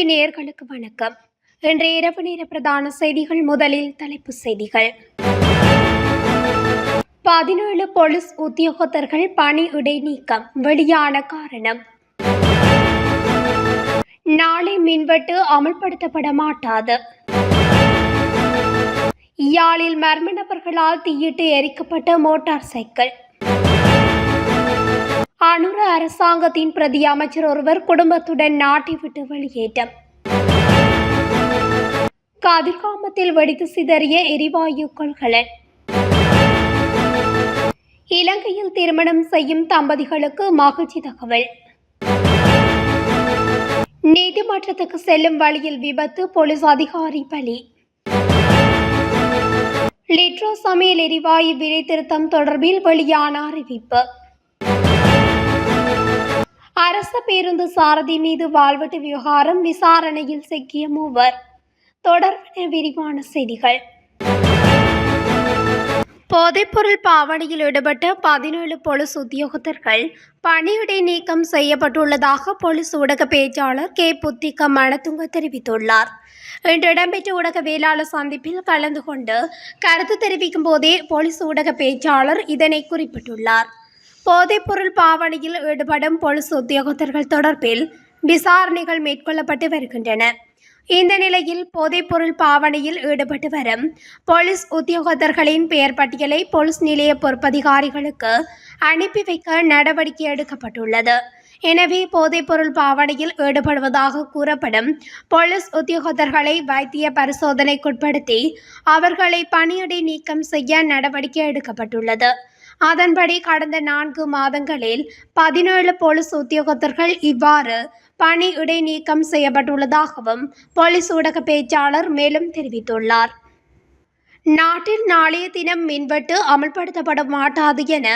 தமிழொலி நேயர்களுக்கு வணக்கம். இன்றைய இரவு நேர பிரதான செய்திகள் முதலில் தலைப்புச் செய்திகள். பதினேழு போலீஸ் உத்தியோகத்தர்கள் பணி இடைநீக்கம் வெளியான காரணம். நாளை மின்வெட்டு அமல்படுத்தப்பட மாட்டாது யாழில் மர்ம நபர்களால் தீயிட்டு எரிக்கப்பட்ட மோட்டார் சைக்கிள். அனுர அரசாங்கத்தின் பிரதி அமைச்சர் ஒருவர் குடும்பத்துடன் நாட்டை விட்டு வெளியேற்றம். கதிர்காமத்தில் வெடித்து சிதறிய எரிவாயு கொள்கலன் இலங்கையில் திருமணம் செய்யும் தம்பதிகளுக்கு மகிழ்ச்சி தகவல். நீதிமன்றத்துக்கு செல்லும் வழியில் விபத்து போலீஸ் அதிகாரி பலி. லிட்ரோ சமையல் எரிவாயு விலை திருத்தம் தொடர்பில் வெளியான அறிவிப்பு. அரச பேருந்து சாரதி மீது வாழ்வெட்டு விவகாரம் விசாரணையில் சிக்கிய மூவர். தொடர்பான விரிவான செய்திகள். போதைப்பொருள் பாவனையில் ஈடுபட்ட பதினேழு போலீஸ் உத்தியோகத்தர்கள் பணியிடை நீக்கம் செய்யப்பட்டுள்ளதாக போலீஸ் ஊடக பேச்சாளர் கே. புத்திக மணத்துங்க தெரிவித்துள்ளார். இன்று இடம்பெற்ற ஊடகவியலாளர் சந்திப்பில் கலந்து கொண்டு கருத்து தெரிவிக்கும் போதே போலீஸ் ஊடக பேச்சாளர் இதனை குறிப்பிட்டுள்ளார். போதைப்பொருள் பாவனையில் ஈடுபடும் போலீஸ் உத்தியோகத்தர்கள் தொடர்பில் விசாரணைகள் மேற்கொள்ளப்பட்டு வருகின்றன. இந்த நிலையில் போதைப்பொருள் பாவனையில் ஈடுபட்டு வரும் போலீஸ் உத்தியோகத்தர்களின் பெயர் பட்டியலை போலீஸ் நிலைய பொறுப்பதிகாரிகளுக்கு அனுப்பி வைக்க நடவடிக்கை எடுக்கப்பட்டுள்ளது. எனவே போதைப்பொருள் பாவனையில் ஈடுபடுவதாக கூறப்படும் போலீஸ் உத்தியோகத்தர்களை வைத்திய பரிசோதனைக்குட்படுத்தி அவர்களை பணியிடை நீக்கம் செய்ய நடவடிக்கை எடுக்கப்பட்டுள்ளது. அதன்படி கடந்த நான்கு மாதங்களில் பதினேழு போலீஸ் உத்தியோகத்தர்கள் இவ்வாறு பணி இடைநீக்கம் செய்யப்பட்டுள்ளதாகவும் போலீஸ் ஊடக பேச்சாளர் மேலும் தெரிவித்துள்ளார். நாட்டில் நாளைய தினம் மின்வெட்டு அமல்படுத்தப்பட மாட்டாது என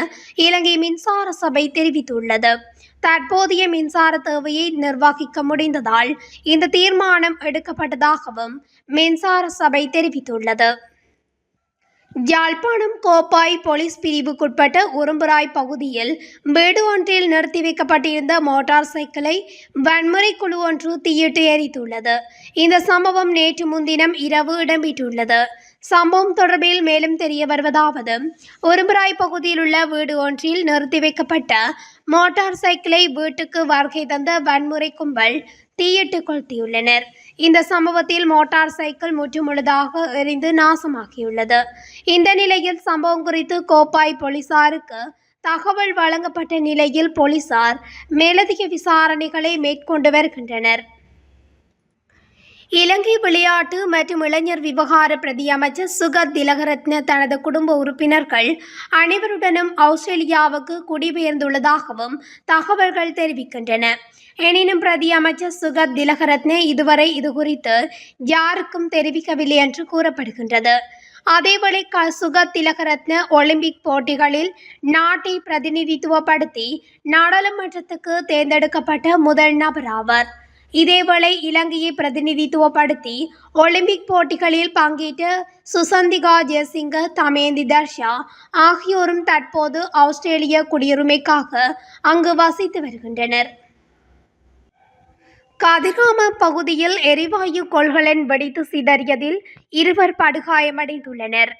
இலங்கை மின்சார சபை தெரிவித்துள்ளது. தற்போதைய மின்சார தேவையை நிர்வகிக்க முடிந்ததால் இந்த தீர்மானம் எடுக்கப்பட்டதாகவும் மின்சார சபை தெரிவித்துள்ளது. யாழ்ப்பாணம் கோப்பாய் போலீஸ் பிரிவுக்குட்பட்ட உரும்புராய் பகுதியில் வீடு ஒன்றில் நிறுத்தி வைக்கப்பட்டிருந்த மோட்டார் சைக்கிளை வன்முறை குழு ஒன்று தீயிட்டு எரித்துள்ளது. இந்த சம்பவம் நேற்று முன்தினம் இரவு இடம்பெற்றுள்ளது. சம்பவம் தொடர்பில் மேலும் தெரிய வருவதாவது உரும்புராய் பகுதியில் உள்ள வீடு ஒன்றில் நிறுத்தி வைக்கப்பட்ட மோட்டார் சைக்கிளை வீட்டுக்கு வருகை தந்த வன்முறை கும்பல் தீயிட்டு கொளுத்தியுள்ளனர். இந்த சம்பவத்தில் மோட்டார் சைக்கிள் முற்றுமுழுதாக எரிந்து நாசமாக்கியுள்ளது இந்த நிலையில் சம்பவம் குறித்து கோப்பாய் போலீசாருக்கு தகவல் வழங்கப்பட்ட நிலையில் போலீசார் மேலதிக விசாரணைகளை மேற்கொண்டு வருகின்றனர். இலங்கை விளையாட்டு மற்றும் இளைஞர் விவகார பிரதி அமைச்சர் சுகத் திலகரத்ன தனது குடும்ப உறுப்பினர்கள் அனைவருடனும் ஆஸ்திரேலியாவுக்கு குடிபெயர்ந்துள்ளதாகவும் தகவல்கள் தெரிவிக்கின்றன. எனினும் பிரதி அமைச்சர் சுகத் திலகரத்ன இதுவரை இதுகுறித்து யாருக்கும் தெரிவிக்கவில்லை என்று கூறப்படுகின்றது. அதேவேளை க சுகத் திலகரத்ன ஒலிம்பிக் போட்டிகளில் நாட்டை பிரதிநிதித்துவப்படுத்தி நாடாளுமன்றத்துக்கு தேர்ந்தெடுக்கப்பட்ட முதல் நபர் ஆவார். இதேவேளை இலங்கையை பிரதிநிதித்துவப்படுத்தி ஒலிம்பிக் போட்டிகளில் பங்கேற்ற சுசந்திகா ஜெயசிங்க தமேந்தி தர்ஷா ஆகியோரும் தற்போது ஆஸ்திரேலிய குடியுரிமைக்காக அங்கு வசித்து வருகின்றனர். கதிகாம பகுதியில் எரிவாயு கொள்கலன் வெடித்து சிதறியதில் இருவர் படுகாயமடைந்துள்ளனர்.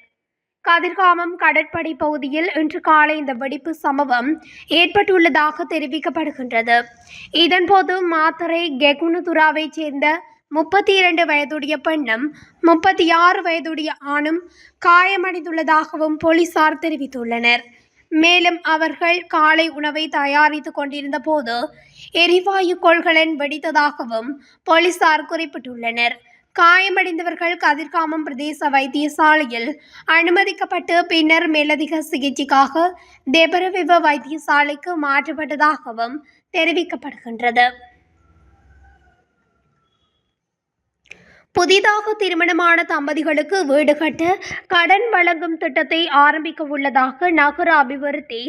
கதிர்காமம் கடற்படை பகுதியில் இன்று காலை இந்த வெடிப்பு சம்பவம் ஏற்பட்டுள்ளதாக தெரிவிக்கப்படுகின்றது. இதன்போது மாத்தரை கெகுனதுராவைச் சேர்ந்த முப்பத்தி இரண்டு வயதுடைய பெண்ணும் முப்பத்தி ஆறு வயதுடைய ஆணும் காயமடைந்துள்ளதாகவும் போலீசார் தெரிவித்துள்ளனர். மேலும் அவர்கள் காலை உணவை தயாரித்து கொண்டிருந்த போது எரிவாயு கொள்கலன் வெடித்ததாகவும் போலீசார் குறிப்பிட்டுள்ளனர். காயமடைந்தவர்கள் கதிர்காமம் பிரதேச வைத்தியசாலையில் அனுமதிக்கப்பட்டு பின்னர் மேலதிக சிகிச்சைக்காக தெபரவிவ வைத்தியசாலைக்கு மாற்றப்பட்டதாகவும் தெரிவிக்கப்படுகின்றது. புதிதாக திருமணமான தம்பதிகளுக்கு வீடு கட்ட கடன் வழங்கும் திட்டத்தை ஆரம்பிக்க உள்ளதாக நகர அபிவிருத்தி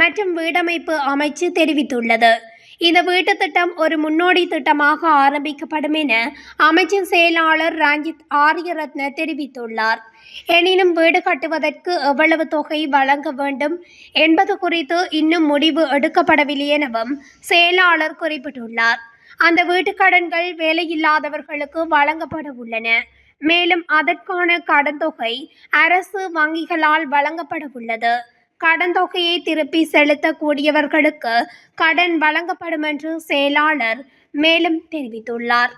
மற்றும் வீடமைப்பு அமைச்சு தெரிவித்துள்ளது. இந்த வீட்டு திட்டம் ஒரு முன்னோடி திட்டமாக ஆரம்பிக்கப்படும் என அமைச்சின் செயலாளர் ரஞ்சித் ஆரியரத்ன தெரிவித்துள்ளார். எனினும் வீடு கட்டுவதற்கு எவ்வளவு தொகை வழங்க வேண்டும் என்பது குறித்து இன்னும் முடிவு எடுக்கப்படவில்லை எனவும் செயலாளர் குறிப்பிட்டுள்ளார். அந்த வீட்டுக்கடன்கள் வேலையில்லாதவர்களுக்கு வழங்கப்பட உள்ளன. மேலும் அதற்கான கடன் தொகை அரசு வங்கிகளால் வழங்கப்பட உள்ளது. கடன் தொகையை திருப்பி செலுத்தக்கூடியவர்களுக்கு கடன் வழங்கப்படும் என்று செயலாளர் மேலும் தெரிவித்துள்ளார்.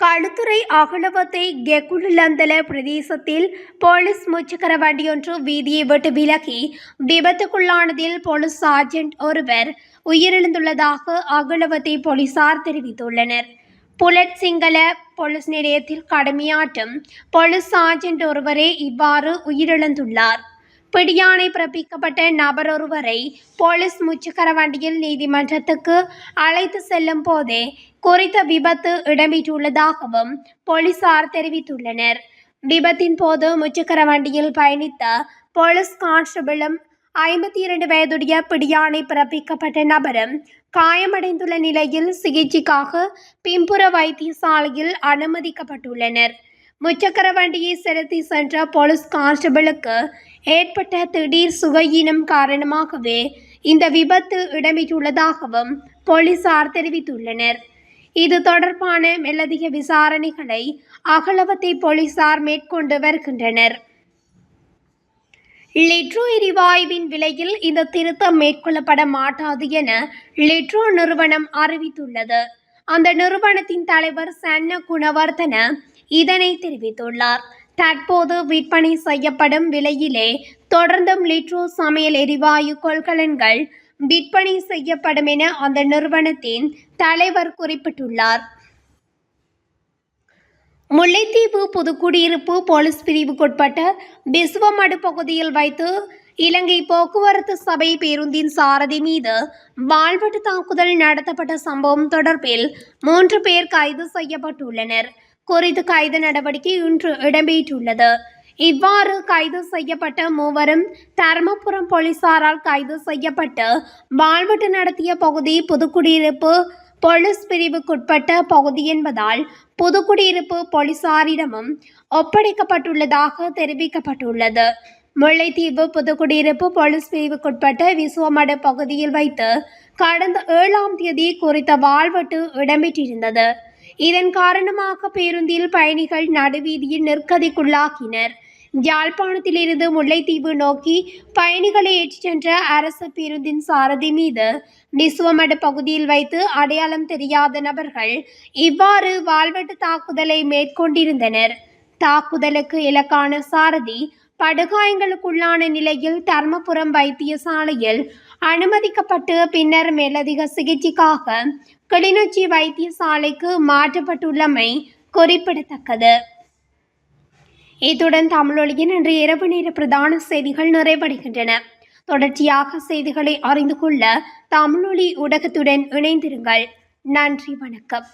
களுத்துறை அகலவத்தை கெகுலந்தல பிரதேசத்தில் போலீஸ் முச்சக்கர வண்டியொன்று வீதியை விட்டு விலகி விபத்துக்குள்ளானதில் போலீஸ் சார்ஜென்ட் ஒருவர் உயிரிழந்துள்ளதாக அகலவத்தை போலீசார் தெரிவித்துள்ளனர். புலட் சிங்கள போலீஸ் நிலையத்தில் கடமையாற்றும் போலீஸ் சார்ஜென்ட் ஒருவரே இவ்வாறு உயிரிழந்துள்ளார். பிடியானை பிறப்பிக்கப்பட்ட நபர் ஒருவரை போலீஸ் முச்சுக்கர வண்டியில் நீதிமன்றத்துக்கு அழைத்து செல்லும் போதே குறித்த விபத்து இடம்பெற்றுள்ளதாகவும் போலீசார் தெரிவித்துள்ளனர். விபத்தின் போது முச்சக்கர வண்டியில் பயணித்த போலீஸ் கான்ஸ்டபிளும் ஐம்பத்தி இரண்டு வயதுடைய பிடியானை பிறப்பிக்கப்பட்ட நபரும் காயமடைந்துள்ள நிலையில் சிகிச்சைக்காக பின்புற வைத்தியசாலையில் அனுமதிக்கப்பட்டுள்ளனர். முச்சக்கர வண்டியை செலுத்தி சென்ற போலீஸ் கான்ஸ்டபிளுக்கு ஏற்பட்ட திடீர் சுகையினம் காரணமாகவே இந்த விபத்து இடம்பெற்றுள்ளதாகவும் போலீசார் தெரிவித்துள்ளனர். இது தொடர்பான மேலதிக விசாரணைகளை அகலவத்தை போலீசார் மேற்கொண்டு வருகின்றனர். லிட்ரோ எரிவாயுவின் விலையில் இந்த திருத்தம் மேற்கொள்ளப்பட மாட்டாது என லிட்ரோ நிறுவனம் அறிவித்துள்ளது. அந்த நிறுவனத்தின் தலைவர் சன்ன குணவர்தன இதனை தெரிவித்துள்ளார். தற்போது விற்பனை செய்யப்படும் விலையிலே தொடர்ந்தும் லிட்ரோ சமையல் எரிவாயு கொள்கலன்கள் விற்பனை செய்யப்படும் என அந்த நிறுவனத்தின் தலைவர் குறிப்பிட்டுள்ளார். முல்லைத்தீவு புதுக்குடியிருப்பு போலீஸ் பிரிவுக்குட்பட்ட பிசுவமடு பகுதியில் வைத்து இலங்கை போக்குவரத்து சபை பேருந்தின் சாரதி மீது வாழ்வெட்டு தாக்குதல் நடத்தப்பட்ட சம்பவம் தொடர்பில் மூன்று பேர் கைது செய்யப்பட்டுள்ளனர். குறித்து கைது நடவடிக்கை இன்று இடம்பெற்றுள்ளது. இவ்வாறு கைது செய்யப்பட்ட மூவரும் தருமபுரம் போலீசாரால் கைது செய்யப்பட்டு வாழ்வெட்டு நடத்திய பகுதி புதுக்குடியிருப்பு போலீஸ் பிரிவுக்குட்பட்ட பகுதி என்பதால் புதுக்குடியிருப்பு போலீசாரிடமும் ஒப்படைக்கப்பட்டுள்ளதாக தெரிவிக்கப்பட்டுள்ளது. முல்லைத்தீவு புதுக்குடியிருப்பு போலீஸ் பிரிவுக்குட்பட்ட விசுவமடு பகுதியில் வைத்து கடந்த ஏழாம் தேதி குறித்த வாழ்வெட்டு இடம்பெற்றிருந்தது. இதன் காரணமாக பேருந்தில் பயணிகள் நடுவீதியில் நெருக்கதிக்குள்ளாகினர் யாழ்ப்பாணத்திலிருந்து முல்லைத்தீவு நோக்கி பயணிகளை ஏற்றிச் சென்ற அரசு பேருந்தின் சாரதி மீது நிசுவமடு பகுதியில் வைத்து அடையாளம் தெரியாத நபர்கள் இவ்வாறு வாழ்வெட்டு தாக்குதலை மேற்கொண்டிருந்தனர். தாக்குதலுக்கு இலக்கான சாரதி படுகாயங்களுக்குள்ளான நிலையில் தர்மபுரம் வைத்தியசாலையில் அனுமதிக்கப்பட்டு பின்னர் மேலதிக சிகிச்சைக்காக கிளிநொச்சி வைத்தியசாலைக்கு மாற்றப்பட்டுள்ளமை குறிப்பிடத்தக்கது. இத்துடன் தமிழொலியின் இன்று இரவு நேர பிரதான செய்திகள் நிறைவடைகின்றன. தொடர்ச்சியாக செய்திகளை அறிந்து கொள்ள தமிழொலி ஊடகத்துடன் இணைந்திருங்கள். நன்றி வணக்கம்.